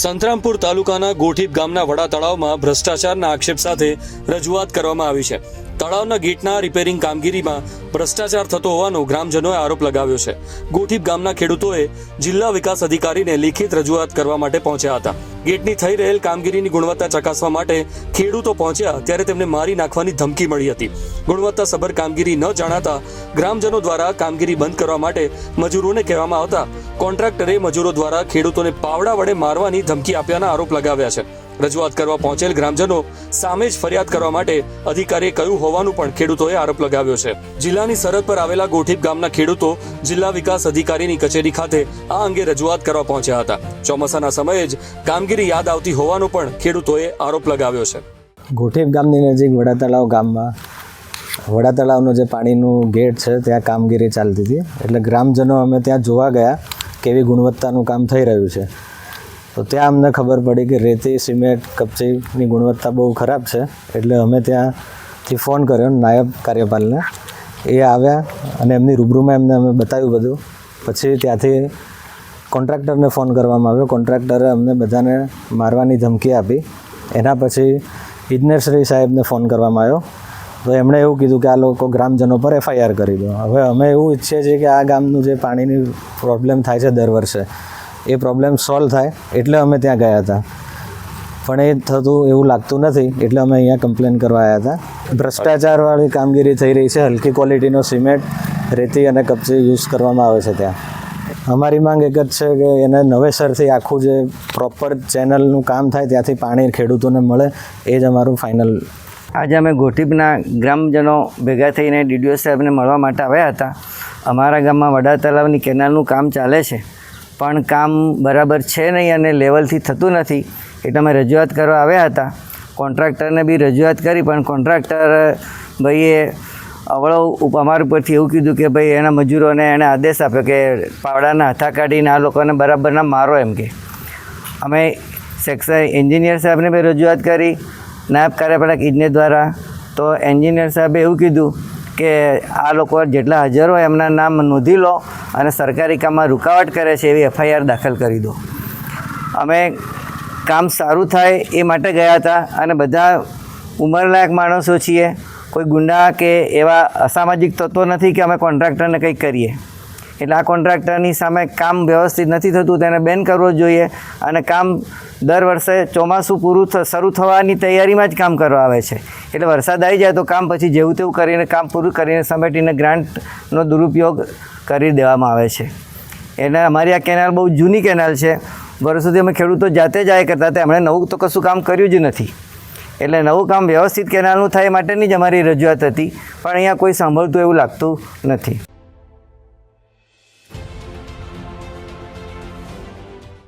સંતરામપુર તાલુકાના ગોઠીપ ગામના વડા તળાવમાં ભ્રષ્ટાચારના આક્ષેપ સાથે રજૂઆત કરવામાં આવી છે. તળાવના ગેટના રિપેરિંગ કામગીરીમાં ભ્રષ્ટાચાર થતો હોવાનો ગ્રામજનોએ આરોપ લગાવ્યો છે. ગોઠીપ ગામના ખેડૂતોએ જિલ્લા વિકાસ અધિકારીને લેખિત રજૂઆત કરવા માટે પહોંચ્યા હતા. ગેટની થઈ રહેલ કામગીરીની ગુણવત્તા ચકાસવા માટે ખેડૂતો પહોંચ્યા ત્યારે તેમને મારી નાખવાની ધમકી મળી હતી. ગુણવત્તાસભર કામગીરી ન જાણાતા ગ્રામજનો દ્વારા કામગીરી બંધ કરવા માટે મજૂરોને કહેવામાં આવતા કોન્ટ્રાક્ટરે મજૂરો દ્વારા ખેડૂતોને પાવડા વડે મારવાની ધમકી આપ્યાના આરોપ લગાવ્યા છે. રજૂઆત કરવા પહોંચેલ ગ્રામજનો સામે જ ફરિયાદ કરવા માટે અધિકારીએ કહ્યું હોવાનું પણ ખેડૂતોએ આરોપ લગાવ્યો છે. જિલ્લાની સરહદ પર આવેલા ગોઠીપ ગામના ખેડૂતો જિલ્લા વિકાસ અધિકારીની કચેરી ખાતે આ અંગે રજૂઆત કરવા પહોંચ્યા હતા. ચોમાસાના સમયે જ કામગીરી યાદ આવતી હોવાનો પણ ખેડૂતોએ આરોપ લગાવ્યો છે. ગોઠીપ ગામની નજીક વડા તળાવ ગામમાં વડા તળાવનું જે પાણીનું ગેટ છે, ત્યાં કામગીરી ચાલતી હતી. એટલે ગ્રામજનો અમે ત્યાં જોવા ગયા કેવી ગુણવત્તાનું કામ થઈ રહ્યું છે. તો ત્યાં અમને ખબર પડી કે રેતી સિમેન્ટ કપચીની ગુણવત્તા બહુ ખરાબ છે. એટલે અમે ત્યાંથી ફોન કર્યો નાયબ કાર્યપાલને. એ આવ્યા અને એમની રૂબરૂમાં એમને અમે બતાવ્યું બધું. પછી ત્યાંથી કોન્ટ્રાક્ટરને ફોન કરવામાં આવ્યો. કોન્ટ્રાક્ટરે અમને બધાને મારવાની ધમકી આપી. એના પછી ઇજનેરશ્રી સાહેબને ફોન કરવામાં આવ્યો. તો એમણે એવું કીધું કે આ લોકો ગ્રામજનો પર એફઆઈઆર કરી દો. હવે અમે એવું ઈચ્છીએ છીએ કે આ ગામનું જે પાણીની પ્રોબ્લેમ થાય છે દર વર્ષે એ પ્રોબ્લેમ સોલ્વ થાય એટલે અમે ત્યાં ગયા હતા. પણ એ થતું એવું લાગતું નથી એટલે અમે અહીંયા કમ્પ્લેન કરવા આવ્યા હતા. ભ્રષ્ટાચારવાળી કામગીરી થઈ રહી છે, હલકી ક્વોલિટીનો સિમેન્ટ રેતી અને કપચી યુઝ કરવામાં આવે છે ત્યાં. અમારી માંગ એક જ છે કે એને નવેસરથી આખું જે પ્રોપર ચેનલનું કામ થાય ત્યાંથી પાણી ખેડૂતોને મળે, એ જ અમારું ફાઇનલ આજે અમે ગોઠીપના ગ્રામજનો ભેગા થઈને ડીડીઓ સાહેબને મળવા માટે આવ્યા હતા. અમારા ગામમાં વડા તળાવની કેનાલનું કામ ચાલે છે. પણ કામ બરાબર છે નહીં અને લેવલથી થતું નથી, એટલે અમે રજૂઆત કરવા આવ્યા હતા. કોન્ટ્રાક્ટરને બી રજૂઆત કરી, પણ કોન્ટ્રાક્ટર ભાઈએ અવળો અમારા ઉપરથી એવું કીધું કે ભાઈ, એના મજૂરોને એણે આદેશ આપ્યો કે પાવડાના હાથા કાઢીને આ લોકોને બરાબરના મારો એમ કે. અમે સેક્શન એન્જિનિયર સાહેબને બી રજૂઆત કરી, નાયબ કાર્યપાલક ઇજનેર દ્વારા. તો એન્જિનિયર સાહેબે એવું કીધું કે આ લોકો જેટલા હાજર હોય એમના નામ નોંધી લો અને સરકારી કામમાં રૂકાવટ કરે છે એવી એફઆઈઆર દાખલ કરી દો. અમે કામ સારું થાય એ માટે ગયા હતા અને બધા ઉંમરલાયક માણસો છીએ. કોઈ ગુંડા કે એવા અસામાજિક તત્વો નથી કે અમે કોન્ટ્રાક્ટરને કંઈક કરીએ. એટલે આ કોન્ટ્રાક્ટરની સામે કામ વ્યવસ્થિત નથી થતું, તેને બેન કરવો જોઈએ અને કામ દર વર્ષે ચોમાસું પૂરું શરૂ થવાની તૈયારીમાં જ કામ કરવા આવે છે. એટલે વરસાદ આવી જાય તો કામ પછી જેવું તેવું કરીને કામ પૂરું કરીને સમેટીને ગ્રાન્ટનો દુરુપયોગ કરી દેવામાં આવે છે. એટલે અમારી આ કેનાલ બહુ જૂની કેનાલ છે. વર્ષોથી અમે ખેડૂતો જાતે જ આય કરતા હતા, એમણે નવું તો કશું કામ કર્યું જ નથી. એટલે નવું કામ વ્યવસ્થિત કેનાલનું થાય માટેની જ અમારી રજૂઆત હતી, પણ અહીંયા કોઈ સાંભળતું એવું લાગતું નથી.